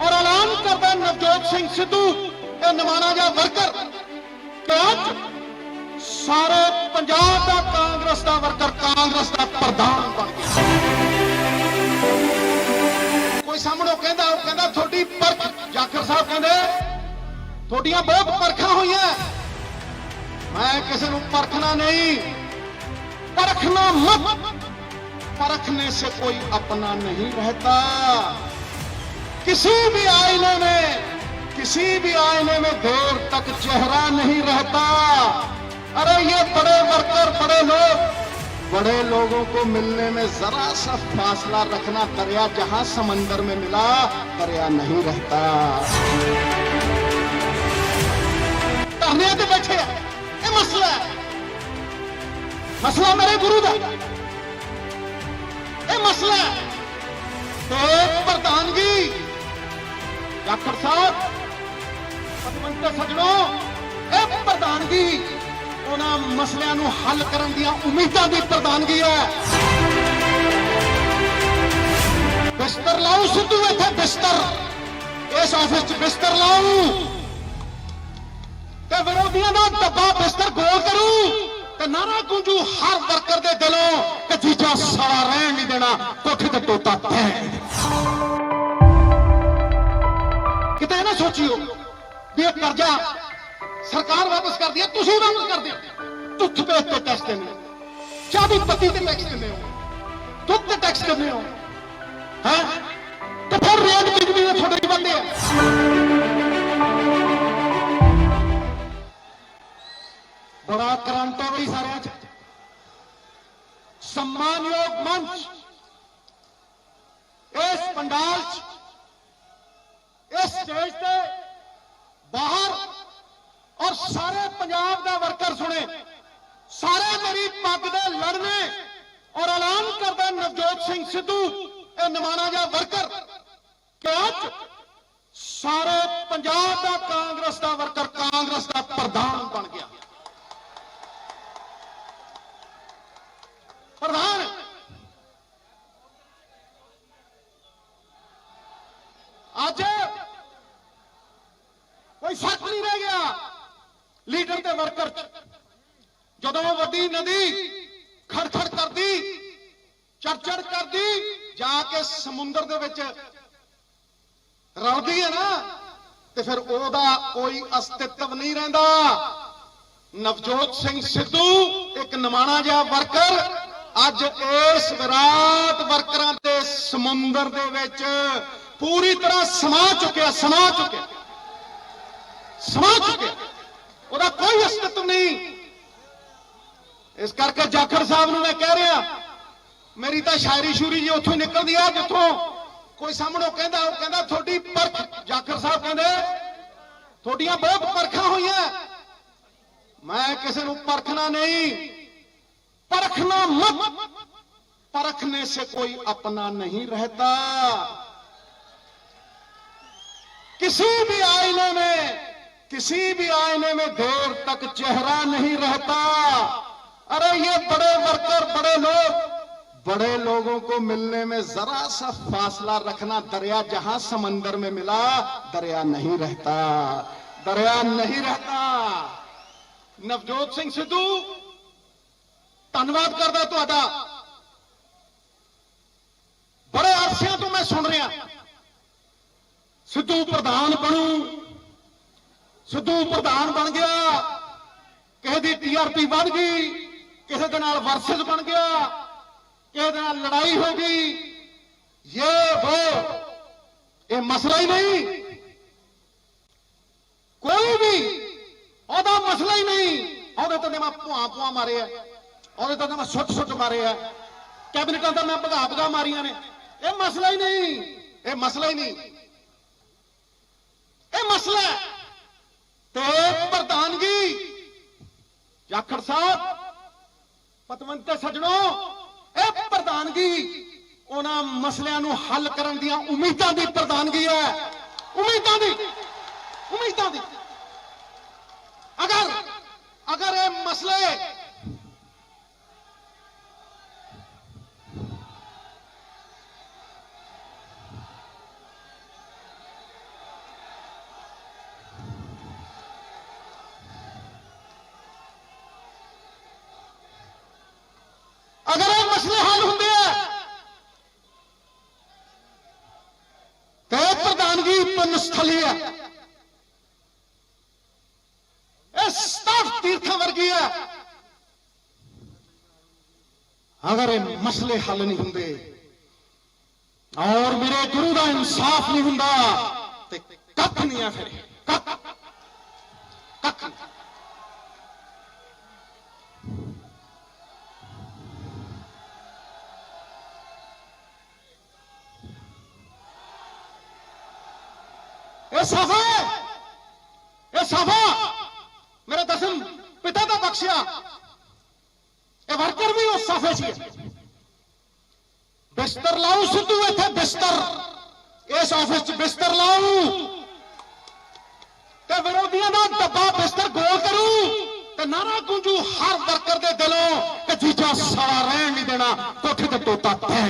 ਔਰ ਐਲਾਨ ਕਰਦਾ ਨਵਜੋਤ ਸਿੰਘ ਸਿੱਧੂ, ਇਹ ਨਿਮਾਣਾ ਜਾਂ ਵਰਕਰ। ਅੱਜ ਸਾਰੇ ਪੰਜਾਬ ਦਾ ਕਾਂਗਰਸ ਦਾ ਵਰਕਰ, ਕਾਂਗਰਸ ਦਾ ਪ੍ਰਧਾਨ ਬਣ ਗਿਆ। ਕੋਈ ਸਾਹਮਣੇ ਕਹਿੰਦਾ, ਉਹ ਕਹਿੰਦਾ ਤੁਹਾਡੀ ਪਰਖ ਜਾਖਰ ਸਾਹਿਬ ਕਹਿੰਦੇ, ਤੁਹਾਡੀਆਂ ਬਹੁਤ ਪਰਖਾਂ ਹੋਈਆਂ ਮੈਂ ਕਿਸੇ ਨੂੰ ਪਰਖਣਾ ਨਹੀਂ। ਪਰਖਣਾ ਮਤ। ਪਰਖਨੇ ਸੇ ਕੋਈ ਆਪਣਾ ਨਹੀਂ ਰਹਤਾ। किसी भी आईने में, किसी भी आईने में देर तक चेहरा नहीं रहता। अरे ये बड़े वर्कर, बड़े लोग, बड़े लोगों को मिलने में जरा सा फासला रखना दरिया जहाँ समंदर में मिला दरिया नहीं रहता। तो बैठे ये मसला है। मसला मेरे गुरु का। ये मसला है। तो प्रधानगी ਪ੍ਰਧਾਨਗੀ ਸਾਹਿਬ ਪਤਵੰਤ ਸਜਣੋ, ਇਹ ਪ੍ਰਧਾਨਗੀ, ਉਹਨਾਂ ਮਸਲਿਆਂ ਨੂੰ ਹੱਲ ਕਰਨ ਦੀਆਂ ਉਮੀਦਾਂ ਦੀ ਪ੍ਰਧਾਨਗੀ ਹੈ। ਬਿਸਤਰ ਲਾਉ ਸਿੱਧੂ ਇੱਥੇ ਬਿਸਤਰ। ਇਸ ਆਫਿਸ 'ਚ ਬਿਸਤਰ ਲਾਉ ਤੇ ਵਿਰੋਧੀਆਂ ਦਾ ਡੱਬਾ ਬਿਸਤਰ ਗੋਲ ਕਰੂ ਤੇ ਨਾਰਾ ਗੂੰਜੂ ਹਰ ਵਰਕਰ ਦੇ ਦਿਲੋਂ ਕਿ ਜੀਜਾ ਸਾਲਾ ਰਹਿਣ ਨਹੀਂ ਦੇਣਾ ਕੋਠੇ ਤੇ ਟੋਟਾ ਪੈ ਸੋਚਿਓ ਵੀ ਇਹ ਕਰਜ਼ਾ ਸਰਕਾਰ ਵਾਪਸ ਕਰਦੀ ਹੈ, ਤੁਸੀਂ ਵਾਪਸ ਕਰਦੇ ਹੋ। ਤੁੱਥ ਪੇਟ ਤੇ ਟੈਕਸ ਦਿੰਦੇ ਹੋ। ਚਾਹ ਪੱਤੀ ਤੇ ਟੈਕਸ ਦਿੰਦੇ ਹੋ। ਦੁੱਧ ਤੇ ਟੈਕਸ ਦਿੰਦੇ ਹੋ। ਹੈ? ਤੇ ਫਿਰ ਰੇਟ ਬਿਜਲੀ ਦੇ ਤੁਹਾਡੇ ਬੰਦੇ ਆ। ਬੜਾ ਕਰੰਟ ਹੋ ਗਈ ਸਾਰਿਆਂ 'ਚ। ਸਨਮਾਨਯੋਗ ਮੰਚ ਇਸ ਪੰਡਾਲ 'ਚ ਇਸ ਸਟੇਜ ਤੇ ਬਾਹਰ ਔਰ ਸਾਰੇ ਪੰਜਾਬ ਦਾ ਵਰਕਰ ਸੁਣੇ। ਸਾਰੇ ਮੇਰੀ ਪੱਗ ਦੇ ਲੜਨੇ ਔਰ ਐਲਾਨ ਕਰਦਾ ਨਵਜੋਤ ਸਿੰਘ ਸਿੱਧੂ, ਇਹ ਨਿਮਾਣਾ ਜਿਹਾ ਵਰਕਰ ਕਿ ਅੱਜ ਸਾਰੇ ਪੰਜਾਬ ਦਾ ਕਾਂਗਰਸ ਦਾ ਵਰਕਰ ਕਾਂਗਰਸ ਦਾ ਪ੍ਰਧਾਨ ਬਣ ਕੋਈ ਫ਼ਰਕ ਨਹੀਂ ਰਹਿ ਗਿਆ। ਲੀਡਰ ਤੇ ਵਰਕਰ 'ਚ। ਜਦੋਂ ਵੱਡੀ ਨਦੀ ਖੜਖੜ ਕਰਦੀ, ਚੜਚੜ ਕਰਦੀ, ਜਾ ਕੇ ਸਮੁੰਦਰ ਦੇ ਵਿੱਚ ਰਲਦੀ ਹੈ ਨਾ, ਤੇ ਫਿਰ ਉਹਦਾ ਕੋਈ ਅਸਤਿਤਵ ਨਹੀਂ ਰਹਿੰਦਾ। ਨਵਜੋਤ ਸਿੰਘ ਸਿੱਧੂ, ਇੱਕ ਨਿਮਾਣਾ ਜਿਹਾ ਵਰਕਰ, ਅੱਜ ਇਸ ਵਿਰਾਟ ਵਰਕਰਾਂ ਤੇ ਸਮੁੰਦਰ ਦੇ ਵਿੱਚ ਪੂਰੀ ਤਰ੍ਹਾਂ ਸਮਾ ਚੁੱਕਿਆ ਸਮਾ ਚੁੱਕਿਆ। ਸਮਾ ਚੁੱਕਿਆ ਉਹਦਾ ਕੋਈ ਅਸਤਿਤਵ ਨਹੀਂ ਇਸ ਕਰਕੇ ਜਾਖੜ ਸਾਹਿਬ ਨੂੰ ਮੈਂ ਕਹਿ ਰਿਹਾ ਮੇਰੀ ਤਾਂ ਸ਼ਾਇਰੀ ਸ਼ੂਰੀ ਜੀ ਉੱਥੋਂ ਹੀ ਨਿਕਲਦੀ ਆ ਜਿੱਥੋਂ ਕੋਈ ਸਾਹਮਣੋਂ ਕਹਿੰਦਾ ਉਹ ਕਹਿੰਦਾ ਤੁਹਾਡੀ ਪਰਖ ਜਾਖੜ ਸਾਹਿਬ ਕਹਿੰਦੇ ਤੁਹਾਡੀਆਂ ਬਹੁਤ ਪਰਖਾਂ ਹੋਈਆਂ ਮੈਂ ਕਿਸੇ ਨੂੰ ਪਰਖਣਾ ਨਹੀਂ परखना मत परखने से कोई अपना नहीं रहता किसी भी आईने में किसी भी आईने में देर तक चेहरा नहीं रहता अरे ये बड़े वर्कर बड़े लोग बड़े लोगों को मिलने में जरा सा फासला रखना दरिया जहां समंदर में मिला दरिया नहीं रहता दरिया नहीं रहता नवजोत सिंह सिद्धू ਧੰਨਵਾਦ ਕਰਦਾ ਤੁਹਾਡਾ ਬੜੇ ਅਰਸਿਆਂ ਤੋਂ ਮੈਂ ਸੁਣ ਰਿਹਾ ਸਿੱਧੂ ਪ੍ਰਧਾਨ ਬਣੂ ਸਿੱਧੂ ਪ੍ਰਧਾਨ ਬਣ ਗਿਆ। ਕਿਸੇ ਦੀ ਟੀਆਰਪੀ ਵੱਧ ਗਈ, ਕਿਸੇ ਦੇ ਨਾਲ ਵਰਸਸ ਬਣ ਗਿਆ, ਕਿਸੇ ਦੇ ਨਾਲ ਲੜਾਈ ਹੋ ਗਈ। ਇਹ ਉਹ ਇਹ ਮਸਲਾ ਹੀ ਨਹੀਂ। ਕੋਈ ਵੀ ਉਹਦਾ ਮਸਲਾ ਹੀ ਨਹੀਂ। ਉਹਦੇ ਤੇ ਮੈਂ ਭੁਆ ਭੁਆ ਮਾਰਿਆ ਉਹਦੇ ਤਾਂ ਮੈਂ ਸੁੱਟ ਸੁੱਟ ਮਾਰੇ ਆ। ਕੈਬਨਿਟਾਂ ਦਾ ਮੈਂ ਭਗਾ ਭਗਾ ਮਾਰੀਆਂ ਨੇ। ਇਹ ਮਸਲਾ ਹੀ ਨਹੀਂ। ਇਹ ਮਸਲਾ ਹੀ ਨਹੀਂ। ਇਹ ਮਸਲਾ ਹੈ। ਤੇ ਪ੍ਰਧਾਨਗੀ। ਜਾਖੜ ਸਾਹਿਬ, ਪਤਵੰਤ ਸਜਣੋ, ਇਹ ਪ੍ਰਧਾਨਗੀ ਉਹਨਾਂ ਮਸਲਿਆਂ ਨੂੰ ਹੱਲ ਕਰਨ ਦੀਆਂ ਉਮੀਦਾਂ ਦੀ ਪ੍ਰਧਾਨਗੀ ਹੈ। ਉਮੀਦਾਂ ਦੀ ਉਮੀਦਾਂ ਦੀ। ਅਗਰ ਅਗਰ ਇਹ ਮਸਲੇ ਪੁੰਨ ਹੈ ਇਹ ਸਤਾਫ ਤੀਰਥਾਂ ਵਰਗੀ ਹੈ ਅਗਰ ਇਹ ਮਸਲੇ ਹੱਲ ਨਹੀਂ ਹੁੰਦੇ, ਔਰ ਮੇਰੇ ਗੁਰੂ ਦਾ ਇਨਸਾਫ ਨਹੀਂ ਹੁੰਦਾ, ਤੇ ਕੱਖ ਨਹੀਂ ਆ ਫਿਰ। ਕੱਖ ਕੱਖ ਸਫਾ ਇਹ ਸਫਾ। ਮੇਰੇ ਦਸਮ ਪਿਤਾ ਦਾ ਬਖਸ਼ਿਆ। ਇਹ ਵਰਕਰ ਵੀ ਉਸ ਸਫੇ 'ਚ ਹੈ ਬਿਸਤਰ ਲਾਉ ਸਿੱਧੂ ਇੱਥੇ ਬਿਸਤਰ। ਇਸ ਆਫਿਸ 'ਚ ਬਿਸਤਰ ਲਾਉ ਤੇ ਵਿਰੋਧੀਆਂ ਦਾ ਡੱਬਾ ਬਿਸਤਰ ਗੋਲ ਕਰੂ ਤੇ ਨਾਰਾ ਗੂੰਜੂ ਹਰ ਵਰਕਰ ਦੇ ਦਿਲੋਂ ਕਿ ਜੀਜਾ ਸਾਰਾ ਰਹਿਣ ਨਹੀਂ ਦੇਣਾ ਕੋਠੇ ਤੇ ਤੋਤਾ ਤੈ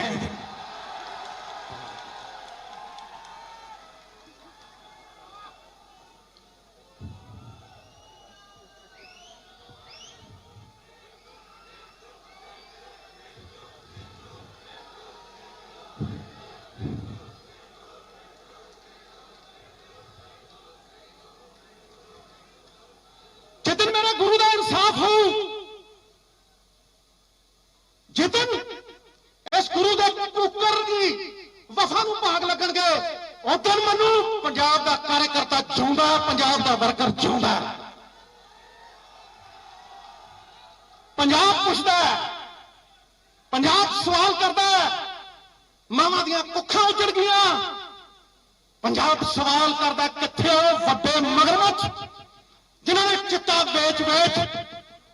ਪੰਜਾਬ ਦਾ ਕਾਰਜਕਰਤਾ ਜਿਉਂਦਾ ਪੰਜਾਬ ਦਾ ਵਰਕਰ ਜਿਉਂਦਾ। ਪੰਜਾਬ ਪੁੱਛਦਾ ਪੰਜਾਬ ਸਵਾਲ ਕਰਦਾ ਮਾਵਾਂ ਦੀਆਂ ਕੁੱਖਾਂ ਉਜੜ ਗਈਆਂ। ਪੰਜਾਬ ਸਵਾਲ ਕਰਦਾ ਹੈ, ਕਿੱਥੇ ਉਹ ਵੱਡੇ ਮਗਰਮੱਛ ਜਿਨ੍ਹਾਂ ਨੇ ਚਿੱਟਾ ਵੇਚ ਵੇਚ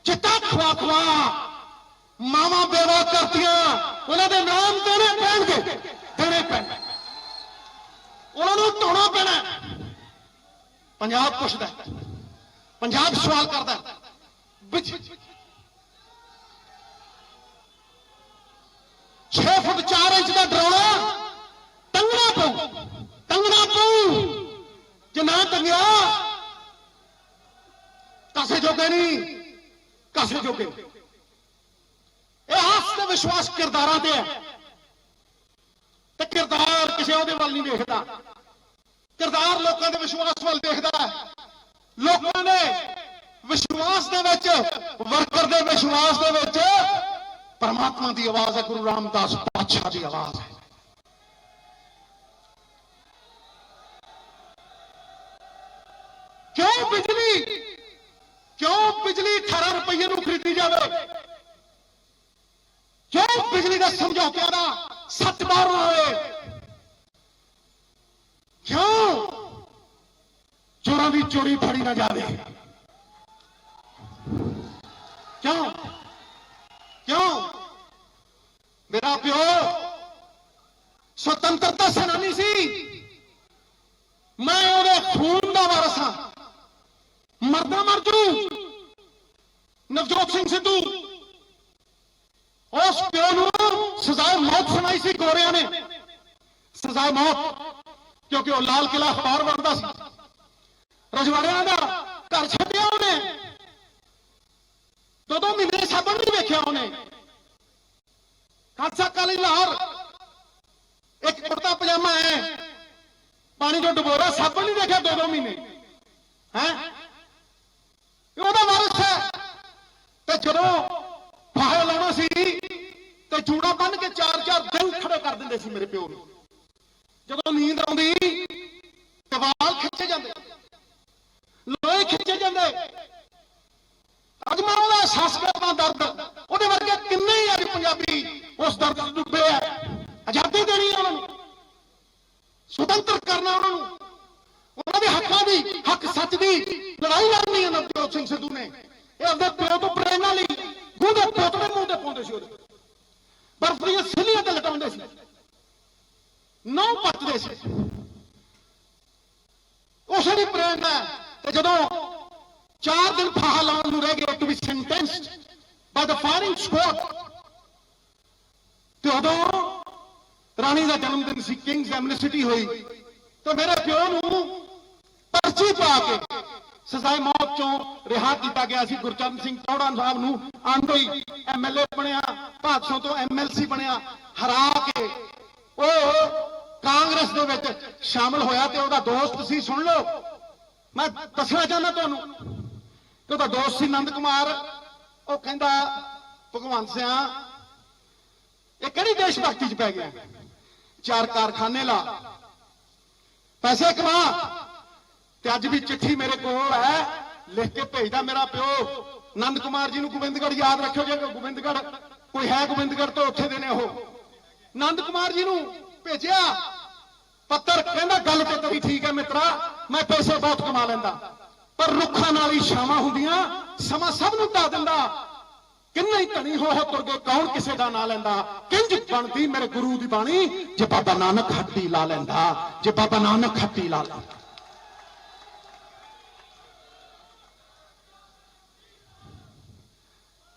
ਚਿੱਟਾ ਖਵਾ ਖਵਾ ਮਾਵਾਂ ਬੇਵਾ ਕਰਤੀਆਂ ਉਹਨਾਂ ਦੇ ਨਾਮ ਦੇਣੇ ਪੈਣਗੇ ਦੇਣੇ ਪੈਣ ਉਹਨਾਂ ਨੂੰ ਧੋਣਾ ਪੈਣਾ ਪੰਜਾਬ ਪੁੱਛਦਾ ਪੰਜਾਬ ਸਵਾਲ ਕਰਦਾ ਹੈ। ਵਿੱਚ 6 ਫੁੱਟ 4 ਇੰਚ ਦਾ ਡਰਾਉਣਾ ਟੰਗਣਾ ਪਊ। ਟੰਗਣਾ ਪਊ। ਜੇ ਨਾ ਟੰਗਿਆ, ਕਾਸੇ ਜੋਗੇ ਨਹੀਂ। ਕਾਸੇ ਜੋਗੇ। ਇਹ ਆਸ ਤੇ ਵਿਸ਼ਵਾਸ ਕਿਰਦਾਰਾਂ ਤੇ ਹੈ। ਤੇ ਕਿਰਦਾਰ ਕਿਸੇ ਉਹਦੇ ਵੱਲ ਨਹੀਂ ਵੇਖਦਾ। ਕਿਰਦਾਰ ਲੋਕਾਂ ਦੇ ਵਿਸ਼ਵਾਸ ਵੱਲ ਦੇਖਦਾ ਹੈ। ਲੋਕਾਂ ਦੇ ਵਿਸ਼ਵਾਸ ਦੇ ਵਿੱਚ, ਵਰਕਰ ਦੇ ਵਿਸ਼ਵਾਸ ਦੇ ਵਿੱਚ ਪਰਮਾਤਮਾ ਦੀ ਆਵਾਜ਼ ਹੈ, ਗੁਰੂ ਰਾਮਦਾਸ ਪਾਤਸ਼ਾਹ ਦੀ ਆਵਾਜ਼ ਹੈ। ਕਿਉਂ ਬਿਜਲੀ? ਕਿਉਂ ਬਿਜਲੀ 18 ਰੁਪਏ ਨੂੰ ਖਰੀਦੀ ਜਾਵੇ? ਕਿਉਂ ਬਿਜਲੀ ਦੇ ਸਮਝੌਤਿਆਂ ਦਾ ਸੱਚ ਬਾਹਰ ਨਾ ਕਿਉਂ? ਚੋਰਾਂ ਦੀ ਚੋਰੀ ਫੜੀ ਨਾ ਜਾਵੇ। ਕਿਉਂ? ਕਿਉਂ? ਮੇਰਾ ਪਿਓ ਸੁਤੰਤਰਤਾ ਸੈਨਾਨੀ ਸੀ। ਮੈਂ ਉਹਦੇ ਖੂਨ ਦਾ ਵਾਰਸ ਹਾਂ। ਮਰਦਾ ਮਰ ਜੂ। ਨਵਜੋਤ ਸਿੰਘ ਸਿੱਧੂ, ਉਸ ਪਿਓ ਨੂੰ ਸਜ਼ਾਏ ਮੌਤ ਸੁਣਾਈ ਸੀ ਗੋਰਿਆਂ ਨੇ। ਸਜ਼ਾਏ ਮੌਤ। ਕਿਉਂਕਿ ਉਹ ਲਾਲ ਕਿਲਾ ਅਖਬਾਰ ਵਰਦਾ ਸੀ। ਰਜਵਾੜਿਆਂ ਦਾ ਘਰ ਛੱਡਿਆ ਉਹਨੇ। ਦੋ ਦੋ ਮਹੀਨੇ ਸਾਬਣ ਨਹੀਂ ਵੇਖਿਆ ਉਹਨੇ। ਖਾਲਸਾ ਕਾਲੀ ਲਾਹੌਰ, ਇੱਕ ਕੁੜਤਾ ਪਜਾਮਾ ਹੈ। ਪਾਣੀ ਤੋਂ ਡਬੋਰਾ ਸਾਬਣ ਨਹੀਂ ਦੇਖਿਆ ਦੋ ਦੋ ਮਹੀਨੇ। ਹੈ? ਇਹ ਉਹਦਾ ਵਾਰਸ ਹੈ। ਤੇ ਜਦੋਂ ਫਾਹੇ ਲਾਉਣਾ ਸੀ, ਤੇ ਜੂੜਾ ਬੰਨ ਕੇ ਚਾਰ ਚਾਰ ਦਿਨ ਖੜੇ ਕਰ ਦਿੰਦੇ ਸੀ ਮੇਰੇ ਪਿਓ ਨੂੰ। ਜਦੋਂ ਨੀਂਦ ਆਉਂਦੀ, ਕਵਾਲ ਖਿੱਚੇ ਜਾਂਦੇ। ਲੋਹੇ ਖਿੱਚੇ ਜਾਂਦੇ। ਅੱਜ ਮੈਂ ਉਹਦਾ ਅਹਿਸਾਸ ਕਰਦਾ ਦਰਦ, ਉਹਦੇ ਵਰਗੇ ਕਿੰਨੇ ਹੀ ਅੱਜ ਪੰਜਾਬੀ ਉਸ ਦਰਦ 'ਚ ਡੁੱਬੇ ਆ। ਆਜ਼ਾਦੀ ਦੇਣੀ ਹੈ ਉਹਨਾਂ ਨੂੰ। ਸੁਤੰਤਰ ਕਰਨਾ ਉਹਨਾਂ ਨੂੰ। ਉਹਨਾਂ ਦੇ ਹੱਕਾਂ ਦੀ, ਹੱਕ ਸੱਚ ਦੀ ਲੜਾਈ ਲੜਨੀ ਹੈ ਨਵਜੋਤ ਸਿੰਘ ਸਿੱਧੂ ਨੇ। ਇਹ ਆਪਦੇ ਪਿਓ ਤੋਂ ਪ੍ਰੇਰਣਾ ਲਈ ਗੂੰਦੇ ਪੋਤੜੇ ਮੂੰਹ ਤੇ ਪਾਉਂਦੇ ਸੀ ਉਹਦੇ। ਬਰਫ ਦੀਆਂ ਸਿੱਲੀਆਂ ਤੇ ਲਟਾਉਂਦੇ ਸੀ। ਨੌ ਪੱਟਦੇ ਸੀ। ਉਸੇ ਦੀ ਪ੍ਰੇਰਣਾ ਤੇ ਜਦੋਂ ਚਾਰ ਦਿਨ ਫਾਹਾ ਲਾਉਣ ਨੂੰ ਰਹਿ ਗਏ to be sentenced by the firing squad ਤੇ ਉਦੋਂ ਰਾਣੀ ਦਾ ਜਨਮ ਦਿਨ ਸੀ ਕਿੰਗਸ ਐਮਨਿਸਟੀ ਹੋਈ। ਤੇ ਮੇਰੇ ਪਿਓ ਨੂੰ ਪਰਚੀ ਪਾ ਕੇ ਸਜ਼ਾਏ ਮੌਤ ਚੋਂ ਰਿਹਾ ਕੀਤਾ ਗਿਆ ਸੀ। ਗੁਰਚਰਨ ਸਿੰਘ ਚੌੜਾ ਸਾਹਿਬ ਨੂੰ ਆਂਦੇ ਹੀ ਐਮਐਲਏ ਬਣਿਆ, ਭਾਦਸੋਂ ਤੋਂ ਐਮਐਲਸੀ ਬਣਿਆ, ਹਰਾ ਕੇ ਉਹ ਕਾਂਗਰਸ ਦੇ ਵਿੱਚ ਸ਼ਾਮਲ ਹੋਇਆ ਤੇ ਉਹਦਾ ਦੋਸਤ ਸੀ, ਸੁਣ ਲਓ। ਮੈਂ ਦੱਸਣਾ ਚਾਹੁੰਦਾ ਤੁਹਾਨੂੰ ਕਿ ਉਹਦਾ ਦੋਸਤ ਸੀ ਨੰਦ ਕੁਮਾਰ। ਉਹ ਕਹਿੰਦਾ, ਭਗਵੰਤ ਸਿਆ, ਇਹ ਕਿਹੜੀ ਦੇਸ਼ ਭਗਤੀ ਚ ਪੈ ਗਿਆ? ਚਾਰ ਕਾਰਖਾਨੇ ਲਾ। ਪੈਸੇ ਕਮਾ। ਤੇ ਅੱਜ ਵੀ ਚਿੱਠੀ ਮੇਰੇ ਕੋਲ ਹੈ। ਲਿਖ ਕੇ ਭੇਜਦਾ ਮੇਰਾ ਪਿਓ। ਨੰਦ ਕੁਮਾਰ ਜੀ ਨੂੰ ਗੋਬਿੰਦਗੜ੍ਹ ਯਾਦ ਰੱਖਿਓ, ਜੇ ਕੋਈ ਗੋਬਿੰਦਗੜ੍ਹ ਕੋਈ ਹੈ ਗੋਬਿੰਦਗੜ੍ਹ ਤੋਂ ਉੱਥੇ ਦੇ ਨੇ ਉਹ। ਨੰਦ ਕੁਮਾਰ ਜੀ ਨੂੰ ਭੇਜਿਆ। ਪੱਤਰ ਕਹਿੰਦਾ, ਗੱਲ ਤੇ ਤੇਰੀ ਠੀਕ ਹੈ ਮਿੱਤਰਾ, ਮੈਂ ਪੈਸੇ ਬਹੁਤ ਕਮਾ ਲੈਂਦਾ। ਪਰ ਰੁੱਖਾਂ ਨਾਲ ਹੀ ਛਾਵਾਂ ਹੁੰਦੀਆਂ, ਸਮਾਂ ਸਭ ਨੂੰ ਢਾ ਦਿੰਦਾ। ਕਿੰਨੇ ਹੀ ਧਣੀ ਹੋ ਹੋ ਕੌਣ ਕਿਸੇ ਦਾ ਨਾਂ ਲੈਂਦਾ? ਕਿੰਜ ਬਣਦੀ ਮੇਰੇ ਗੁਰੂ ਦੀ ਬਾਣੀ? ਜੇ ਬਾਬਾ ਨਾਨਕ ਹੱਟੀ ਲਾ ਲੈਂਦਾ, ਜੇ ਬਾਬਾ ਨਾਨਕ ਹੱਟੀ ਲਾ ਲੈਂਦਾ।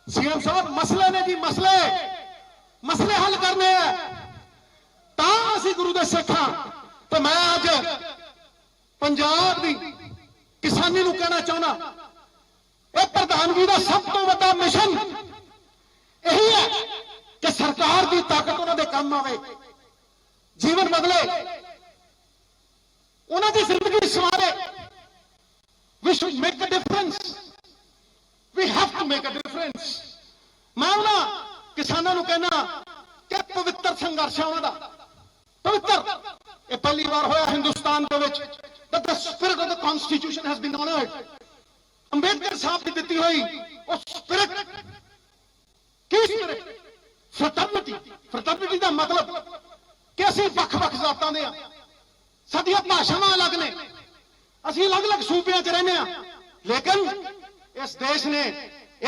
ਸੀਐਮ ਸਾਹਿਬ, ਮਸਲੇ ਨੇ ਜੀ, ਮਸਲੇ। ਮਸਲੇ ਹੱਲ ਕਰਨੇ ਆ। ਤਾਂ ਅਸੀਂ ਗੁਰੂ ਦੇ ਸਿੱਖ ਹਾਂ। ਤੇ ਮੈਂ ਅੱਜ ਪੰਜਾਬ ਦੀ ਕਿਸਾਨੀ ਨੂੰ ਕਹਿਣਾ ਚਾਹੁੰਦਾ। ਇਹ ਪ੍ਰਧਾਨਗੀ ਦਾ ਸਭ ਤੋਂ ਵੱਡਾ ਮਿਸ਼ਨ ਇਹੀ ਹੈ ਕਿ ਸਰਕਾਰ ਦੀ ਤਾਕਤ ਉਹਨਾਂ ਦੇ ਕੰਮ ਆਵੇ, ਜੀਵਨ ਬਦਲੇ। ਉਹਨਾਂ ਦੀ ਜ਼ਿੰਦਗੀ ਸਵਾਰੇ। We should make a difference we have to make a difference ਮੈਂ ਉਹਨਾਂ ਕਿਸਾਨਾਂ ਨੂੰ ਕਹਿਣਾ ਕਿ ਪਵਿੱਤਰ ਸੰਘਰਸ਼ ਹੈ ਉਹਨਾਂ ਦਾ। ਪਵਿੱਤਰ। ਇਹ ਪਹਿਲੀ ਵਾਰ ਹੋਇਆ ਹਿੰਦੁਸਤਾਨ ਦੇ ਵਿੱਚ, that the spirit of the constitution has been honored. Ambedkar Sahib ਦੀ ਦਿੱਤੀ ਹੋਈ ਉਹ ਸਪਿਰਿਟ ਕੀ ਸਪਿਰਿਟ ਫਰਟਰਨਿਟੀ ਫਰਟਰਨਿਟੀ ਦਾ ਮਤਲਬ ਕਿ ਅਸੀਂ ਵੱਖ-ਵੱਖ ਜ਼ਾਤਾਂ ਦੇ ਆ। ਸਾਡੀਆਂ ਭਾਸ਼ਾਵਾਂ ਅਲੱਗ ਨੇ। ਅਸੀਂ ਅਲੱਗ-ਅਲੱਗ ਸੂਬਿਆਂ 'ਚ ਰਹਿੰਦੇ ਆ। ਲੇਕਿਨ ਇਸ ਦੇਸ਼ ਨੇ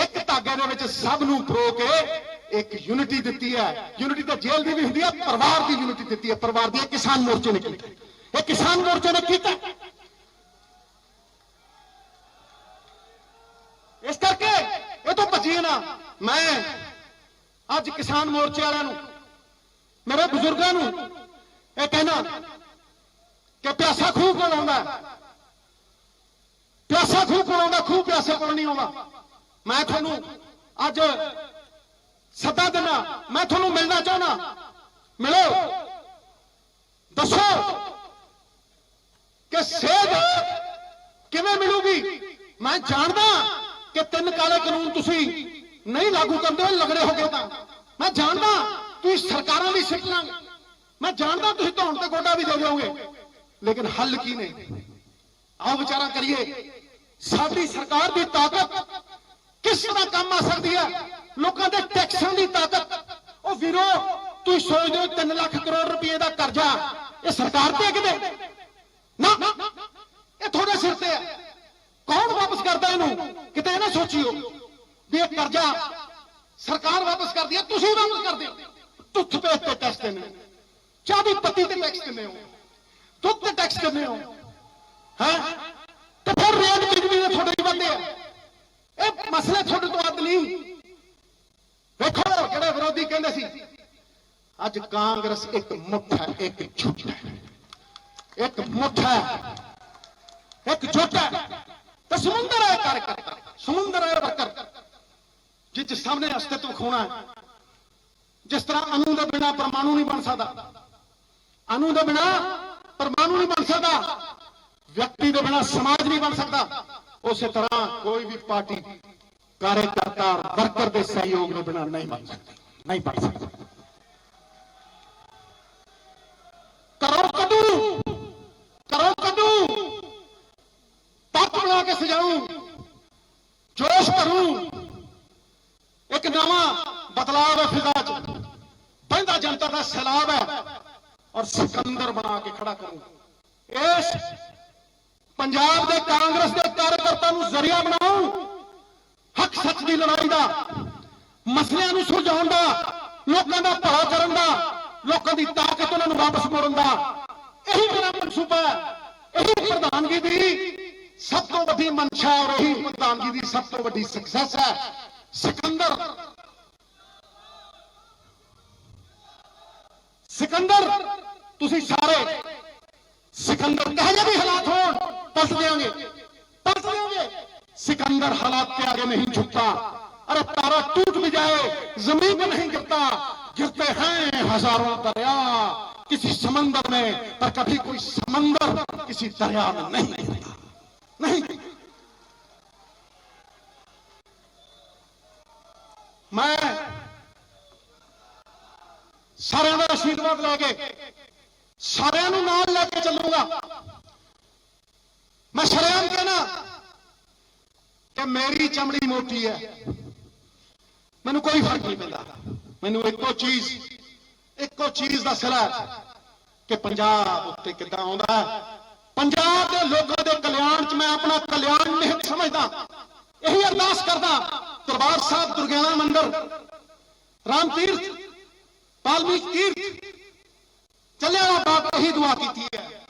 ਇੱਕ ਧਾਗੇ ਦੇ ਵਿੱਚ ਸਭ ਨੂੰ ਪਰੋ ਕੇ ਇੱਕ ਯੂਨਿਟੀ ਦਿੱਤੀ ਹੈ। ਯੂਨਿਟੀ ਤਾਂ ਜੇਲ੍ਹ ਦੀ ਵੀ ਹੁੰਦੀ ਹੈ ਪਰਿਵਾਰ ਦੀ ਯੂਨਿਟੀ ਦਿੱਤੀ ਹੈ। ਪਰਿਵਾਰ ਦੀ ਕਿਸਾਨ ਮੋਰਚੇ ਨੇ ਕੀਤੀ। ਇਹ ਕਿਸਾਨ ਮੋਰਚੇ ਨੇ ਕੀਤਾ। ਇਸ ਕਰਕੇ ਇਹ ਤੋਂ ਭੱਜੀਏ ਨਾ। ਮੈਂ ਅੱਜ ਕਿਸਾਨ ਮੋਰਚੇ ਵਾਲਿਆਂ ਨੂੰ, ਮੇਰੇ ਬਜ਼ੁਰਗਾਂ ਨੂੰ ਇਹ ਕਹਿਣਾ ਕਿ ਪਿਆਸਾ ਖੂਹ ਕੋਲ ਆਉਂਦਾ ਪਿਆਸਾ ਖੂਹ ਕੋਲ ਆਉਂਦਾ, ਖੂਹ ਪਿਆਸੇ ਕੋਲ ਨਹੀਂ ਆਉਂਦਾ। ਮੈਂ ਤੁਹਾਨੂੰ ਅੱਜ ਸੱਦਾ ਦੇਣਾ ਮੈਂ ਤੁਹਾਨੂੰ ਮਿਲਣਾ ਚਾਹਣਾ ਮਿਲੋ। ਦੱਸੋ ਕਿ ਸੇਧ ਕਿਵੇਂ ਮਿਲੂਗੀ? ਮੈਂ ਜਾਣਦਾ ਕਿ ਤਿੰਨ ਕਾਲੇ ਕਾਨੂੰਨ ਤੁਸੀਂ ਨਹੀਂ ਲਾਗੂ ਕਰਦੇ ਹੋ ਲਗੜੇ ਹੋ ਤਾਂ। ਮੈਂ ਜਾਣਦਾ ਤੁਸੀਂ ਸਰਕਾਰਾਂ ਵੀ ਸਿੱਟ ਲਾਂਗੇ ਮੈਂ ਜਾਣਦਾ ਤੁਸੀਂ ਧੌਣ ਤੇ ਗੋਡਾ ਵੀ ਦੇ ਜਾਓਗੇ ਲੇਕਿਨ ਹੱਲ ਕੀ ਨੇ? ਆਓ ਵਿਚਾਰਾ ਕਰੀਏ। ਸਾਡੀ ਸਰਕਾਰ ਦੀ ਤਾਕਤ ਕਿਸ ਤਰ੍ਹਾਂ ਕੰਮ ਆ ਸਕਦੀ ਹੈ? ਲੋਕਾਂ ਦੇ ਟੈਕਸਾਂ ਦੀ ਤਾਕਤ। ਉਹ ਵੀਰੋ, ਤੁਸੀਂ ਸੋਚਦੇ ਹੋ 3 ਲੱਖ ਕਰੋੜ ਰੁਪਏ ਦਾ ਕਰਜ਼ਾ ਇਹ ਸਰਕਾਰ ਤੇ ਕਿਤੇ? ਨਾ। ਇਹ ਤੁਹਾਡੇ ਸਿਰ ਤੇ ਹੈ। ਕੌਣ ਵਾਪਸ ਕਰਦਾ ਇਹਨੂੰ? ਕਿਤੇ ਨਾ ਸੋਚਿਓ ਵੀ ਇਹ ਕਰਜ਼ਾ ਸਰਕਾਰ ਵਾਪਸ ਕਰਦੀ ਹੈ, ਤੁਸੀਂ ਵਾਪਸ ਕਰਦੇ ਹੋ। ਤੁੱਥ ਪੇਟ ਤੇ ਟੈਕਸ ਦਿੰਦੇ ਹੋ। ਚਾਹ ਦੀ ਪੱਤੀ ਤੇ ਟੈਕਸ ਦਿੰਦੇ ਹੋ। ਦੁੱਧ ਤੇ ਟੈਕਸ ਦਿੰਦੇ ਹੋ। ਹੈ? ਤੇ ਫਿਰ ਰੇਟ ਬਿਜਲੀ ਦੇ ਤੁਹਾਡੇ ਹੀ ਇਹ ਮਸਲੇ ਤੁਹਾਡੇ ਤੋਂ ਅੱਧ ਨਹੀਂ। ਵੇਖੋ ਜਿਹੜੇ ਵਿਰੋਧੀ ਕਹਿੰਦੇ ਸੀ, ਅੱਜ ਕਾਂਗਰਸ ਇੱਕ ਮੁੱਠ ਹੈ, ਇੱਕ ਝੂਠ ਹੈ। ਇੱਕ ਮੁੱਠ ਹੈ, ਇੱਕ ਝੂਠ ਹੈ। ਤੇ ਸਮੁੰਦਰ ਹੈ ਕਾਰਕਰਤਾ ਸਮੁੰਦਰ ਹੈ ਵਰਕਰ ਜਿਸ ਸਾਹਮਣੇ ਅਸਤਿਤਵ ਖੋਣਾ ਹੈ, ਜਿਸ ਤਰ੍ਹਾਂ ਅਣੂ ਦੇ ਬਿਨਾ ਪਰਮਾਣੂ ਨਹੀਂ ਬਣ ਸਕਦਾ। ਅਣੂ ਦੇ ਬਿਨਾ ਪਰਮਾਣੂ ਨਹੀਂ ਬਣ ਸਕਦਾ। ਵਿਅਕਤੀ ਦੇ ਬਿਨਾ ਸਮਾਜ ਨਹੀਂ ਬਣ ਸਕਦਾ। ਉਸੇ ਤਰ੍ਹਾਂ ਕੋਈ ਵੀ ਪਾਰਟੀ ਕਾਰਜਕਰਤਾ ਵਰਕਰ ਦੇ ਸਹਿਯੋਗ ਨੂੰ ਬਿਨਾ ਨਹੀਂ ਬਣ ਸਕਦੀ, ਨਹੀਂ ਬਣ ਸਕਦੀ। ਕਰੋ ਕਦੂ ਕਰੋ ਕਦੂ ਤੱਤ ਬਣਾ ਕੇ ਸਜਾਉਂ ਜੋਸ਼ ਭਰੂ। ਇੱਕ ਨਵਾਂ ਬਦਲਾਅ ਹੈ ਫਿਜ਼ਾ 'ਚ। ਬੰਦਾ ਜਨਤਾ ਦਾ ਸੈਲਾਬ ਹੈ ਔਰ ਸਿਕੰਦਰ ਬਣਾ ਕੇ ਖੜਾ ਕਰੂ। ਇਸ ਪੰਜਾਬ ਦੇ ਕਾਂਗਰਸ ਦੇ ਕਾਰਜਕਰਤਾ ਨੂੰ ਜ਼ਰੀਆ ਬਣਾਉ ਹੱਕ ਸੱਚ ਦੀ ਲੜਾਈ ਦਾ, ਮਸਲਿਆਂ ਨੂੰ ਸੁਲਝਾਉਣ ਦਾ, ਲੋਕਾਂ ਦਾ ਭਲਾ ਕਰਨ ਦਾ, ਲੋਕਾਂ ਦੀ ਤਾਕਤ ਉਹਨਾਂ ਨੂੰ ਵਾਪਸ ਮੋੜਨ ਦਾ, ਇਹੀ ਮੇਰਾ ਮਨਸੂਬਾ ਹੈ, ਇਹੀ ਪ੍ਰਧਾਨਗੀ ਦੀ ਸਭ ਤੋਂ ਵੱਡੀ ਮੰਸ਼ਾ ਔਰ ਇਹੀ ਪ੍ਰਧਾਨਗੀ ਦੀ ਸਭ ਤੋਂ ਵੱਡੀ ਸਕਸੈਸ ਹੈ, ਸਿਕੰਦਰ। ਸਿਕੰਦਰ, ਤੁਸੀਂ ਸਾਰੇ ਸਿਕੰਦਰ ਕਹੇ ਜੇ ਵੀ ਹਾਲਾਤ ਹੋਣ ਪਸ ਦੇਵਾਂਗੇ सिकंदर हालात के आगे नहीं झुकता। अरे तारा टूट भी जाए, ज़मीन पर नहीं गिरता। गिरते हैं हज़ारों दरिया। किसी समंदर में, पर कभी कोई समंदर किसी दरिया में नहीं गिरता। नहीं। मैं सारे का आशीर्वाद लेके सारे नाल लैके चलूँगा। मैं सरेआम कहना ਕਿ ਮੇਰੀ ਚਮੜੀ ਮੋਟੀ ਹੈ। ਮੈਨੂੰ ਕੋਈ ਫ਼ਰਕ ਨਹੀਂ ਪੈਂਦਾ। ਮੈਨੂੰ ਇੱਕੋ ਚੀਜ਼ ਇੱਕੋ ਚੀਜ਼ ਦਾ ਸਿਲਾ ਕਿ ਪੰਜਾਬ ਉੱਤੇ ਕਿੱਦਾਂ ਆਉਂਦਾ ਪੰਜਾਬ ਦੇ ਲੋਕਾਂ ਦੇ ਕਲਿਆਣ 'ਚ ਮੈਂ ਆਪਣਾ ਕਲਿਆਣ ਨਿਹਿਤ ਸਮਝਦਾ। ਇਹੀ ਅਰਦਾਸ ਕਰਦਾ, ਦਰਬਾਰ ਸਾਹਿਬ ਦੁਰਗਿਆਨਾ ਮੰਦਿਰ, ਰਾਮ ਤੀਰਥ ਵਾਲਮੀਕ ਤੀਰਥ, ਚੱਲਿਆ ਵਾਲਾ ਬਾਪ ਇਹੀ ਦੁਆ ਕੀਤੀ ਹੈ।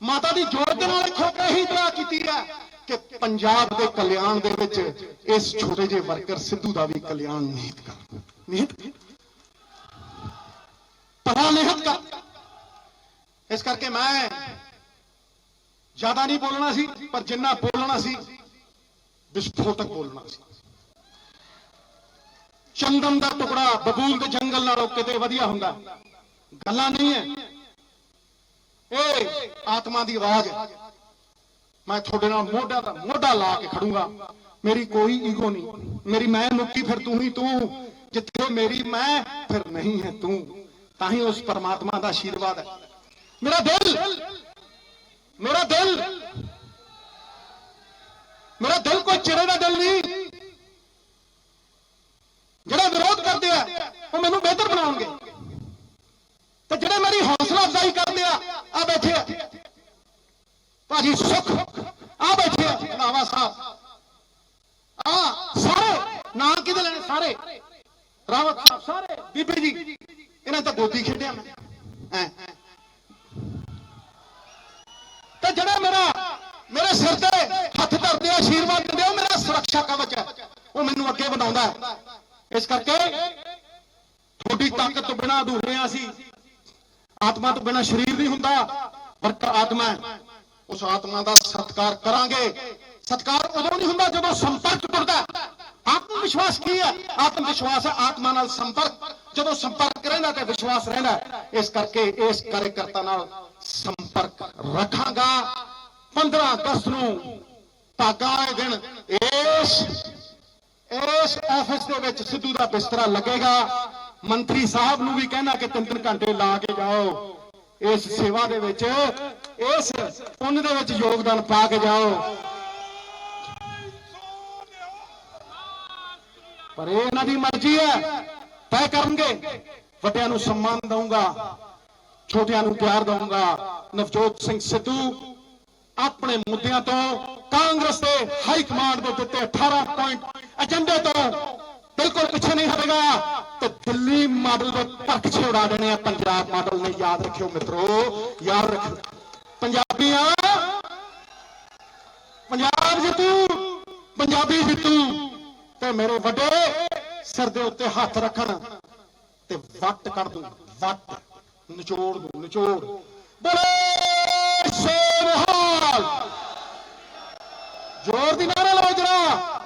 ਮਾਤਾ ਦੀ ਜੋੜ ਦੇ ਨਾਲ ਖੋ ਇਹੀ ਦੁਆ ਕੀਤੀ ਹੈ। ਕਿ ਪੰਜਾਬ ਦੇ ਕਲਿਆਣ ਦੇ ਵਿੱਚ ਇਸ ਛੋਟੇ ਜਿਹੇ ਵਰਕਰ ਸਿੱਧੂ ਦਾ ਵੀ ਕਲਿਆਣ ਨਿਹਿਤ ਕਰ ਨਿਹਿਤ? ਪਤਾ ਨਿਹਿਤ ਕਰ ਇਸ ਕਰਕੇ ਮੈਂ ਜ਼ਿਆਦਾ ਨਹੀਂ ਬੋਲਣਾ ਸੀ, ਪਰ ਜਿੰਨਾ ਬੋਲਣਾ ਸੀ, ਵਿਸਫੋਟਕ ਬੋਲਣਾ ਸੀ। ਚੰਦਨ ਦਾ ਟੁਕੜਾ ਬਬੂਲ ਦੇ ਜੰਗਲ ਨਾਲੋਂ ਕਿਤੇ ਵਧੀਆ ਹੁੰਦਾ। ਗੱਲਾਂ ਨਹੀਂ ਹੈ ਇਹ ਆਤਮਾ ਦੀ ਆਵਾਜ਼ ਹੈ ਮੈਂ ਤੁਹਾਡੇ ਨਾਲ ਮੋਢਾ ਦਾ ਮੋਢਾ ਲਾ ਕੇ ਖੜੂੰਗਾ। ਮੇਰੀ ਕੋਈ ਈਗੋ ਨਹੀਂ। ਮੇਰੀ ਮੈਂ ਮੁੱਕੀ ਫਿਰ ਤੂੰ ਹੀ ਤੂੰ। ਜਿੱਥੇ ਮੇਰੀ ਮੈਂ, ਫਿਰ ਨਹੀਂ ਹੈ ਤੂੰ। ਤਾਂ ਹੀ ਉਸ ਪਰਮਾਤਮਾ ਦਾ ਆਸ਼ੀਰਵਾਦ ਹੈ। ਮੇਰਾ ਦਿਲ! ਮੇਰਾ ਦਿਲ! ਮੇਰਾ ਦਿਲ ਕੋਈ ਚਿਹਰੇ ਦਾ ਦਿਲ ਨਹੀਂ। ਜਿਹੜਾ ਵਿਰੋਧ ਕਰਦੇ ਆ, ਉਹ ਮੈਨੂੰ ਬਿਹਤਰ ਬਣਾਉਣਗੇ। ਤੇ ਜਿਹੜੇ ਮੇਰੀ ਹੌਸਲਾ ਅਫਜ਼ਾਈ ਕਰਦੇ ਆ ਆ ਬੈਠੇ ਆ। ਭਾਜੀ ਸੁਖ। ਆ ਬੈਠੇ ਆ ਸਾਹਿਬ। ਆ ਸਾਰੇ, ਨਾਂ ਕਿਹਦੇ ਲੈਣੇ? ਸਾਰੇ। ਰਾਵਤ ਸਾਹਿਬ, ਸਾਰੇ। ਬੀਬੀ ਜੀ, ਇਹਨਾਂ ਤਾਂ ਗੋਦੀ ਖੇਡਿਆ ਮੈਂ। ਐ ਤੇ ਜਿਹੜਾ ਮੇਰਾ, ਮੇਰੇ ਸਿਰ ਤੇ ਹੱਥ ਧਰਦੇ ਆ, ਆਸ਼ੀਰਵਾਦ ਦਿੰਦੇ ਆ, ਉਹ ਮੇਰਾ ਸੁਰੱਖਿਆ ਕਵਚ ਹੈ। ਉਹ ਮੈਨੂੰ ਅੱਗੇ ਵਧਾਉਂਦਾ ਇਸ ਕਰਕੇ ਤੁਹਾਡੀ ਤਾਕਤ ਤੋਂ ਬਿਨਾਂ ਅਧੂਰੇ ਆ ਅਸੀਂ। ਆਤਮਾ ਤੋਂ ਬਿਨਾਂ ਸਰੀਰ ਨਹੀਂ ਹੁੰਦਾ ਪਰ ਆਤਮਾ ਹੈ। ਉਸ ਆਤਮਾ ਦਾ ਸਤਿਕਾਰ ਕਰਾਂਗੇ। ਸਤਿਕਾਰ ਉਦੋਂ ਨਹੀਂ ਹੁੰਦਾ ਜਦੋਂ ਸੰਪਰਕ ਟੁੱਟਦਾ ਆਤਮ ਵਿਸ਼ਵਾਸ ਕੀ ਹੈ? ਆਤਮ ਵਿਸ਼ਵਾਸ ਹੈ ਆਤਮਾ ਨਾਲ ਸੰਪਰਕ। ਜਦੋਂ ਸੰਪਰਕ ਰਹਿੰਦਾ ਤੇ ਵਿਸ਼ਵਾਸ ਰਹਿੰਦਾ ਇਸ ਕਰਕੇ ਇਸ ਕਾਰਜਕਰਤਾ ਨਾਲ ਸੰਪਰਕ ਰੱਖਾਂਗਾ। 15 ਅਗਸਤ ਨੂੰ ਧਾਗਾ ਵਾਲੇ ਦਿਨ ਇਸ ਇਸ ਆਫਿਸ ਦੇ ਵਿੱਚ ਸਿੱਧੂ ਦਾ ਬਿਸਤਰਾ ਲੱਗੇਗਾ। ਮੰਤਰੀ ਸਾਹਿਬ ਨੂੰ ਵੀ ਕਹਿਣਾ ਕਿ ਤਿੰਨ ਤਿੰਨ ਘੰਟੇ ਲਾ ਕੇ ਜਾਓ। ਇਸ ਸੇਵਾ ਦੇ ਵਿੱਚ, ਇਸ ਪੁੰਨ ਦੇ ਵਿੱਚ ਯੋਗਦਾਨ ਪਾ ਕੇ ਜਾਓ। ਪਰ ਇਹ ਇਹਨਾਂ ਦੀ ਮਰਜ਼ੀ ਹੈ, ਤੈਅ ਕਰਨਗੇ। ਵੱਡਿਆਂ ਨੂੰ ਸਨਮਾਨ ਦਊਂਗਾ, ਛੋਟਿਆਂ ਨੂੰ ਪਿਆਰ ਦਊਂਗਾ। ਨਵਜੋਤ ਸਿੰਘ ਸਿੱਧੂ ਆਪਣੇ ਮੁੱਦਿਆਂ ਤੋਂ ਕਾਂਗਰਸ ਦੇ ਹਾਈ ਕਮਾਂਡ ਦੇ ਦਿੱਤੇ 18 ਪੁਆਇੰਟ ਏਜੰਡੇ ਤੋਂ ਬਿਲਕੁਲ ਪਿੱਛੇ ਨਹੀਂ ਹਟੇਗਾ। ਤੇ ਦਿੱਲੀ ਮਾਡਲ ਦੇ ਪਰਖੇ ਉਡਾ ਦੇਣੇ ਆ। ਪੰਜਾਬ ਮਾਡਲ ਨੇ ਯਾਦ ਰੱਖਿਓ ਮਿੱਤਰੋ, ਯਾਦ ਰੱਖਿਓ। ਪੰਜਾਬੀਆਂ, ਪੰਜਾਬ ਜਿੱਤੂ, ਪੰਜਾਬੀ ਜਿੱਤੂ, ਤੇ ਮੇਰੇ ਵੱਡੇ ਸਿਰ ਦੇ ਉੱਤੇ ਹੱਥ ਰੱਖਣ ਤੇ ਵੱਟ ਕੱਢ ਦੂੰ, ਵੱਟ। ਨਿਚੋੜ ਦੂੰ, ਨਿਚੋੜ। ਬੋਲੇ ਸੋਨਹਾਲ ਜ਼ੋਰ ਦੀ ਨਾਰਾ ਲਾਓ ਜਰਾ।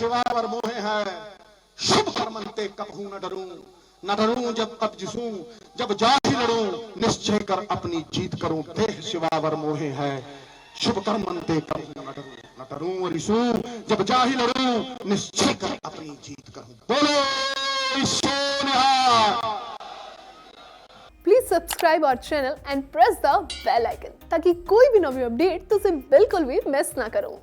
शिवा शिवावर मोहे है। शुभ कर्मंते कबहू न डरू। न डरू जब कब जिसू। जब जाति लड़ू, निश्चय कर अपनी जीत करूँ। देह शिवा शिवावर मोहे है। शुभ कर मनते कबहू न डरू। न डरू रिसू। जब जाहि लड़ू, निश्चय कर अपनी जीत करूँ। बोलो please subscribe our channel and press the bell icon ताकि कोई भी नवी अपडेट तुझे बिल्कुल भी मिस ना करो।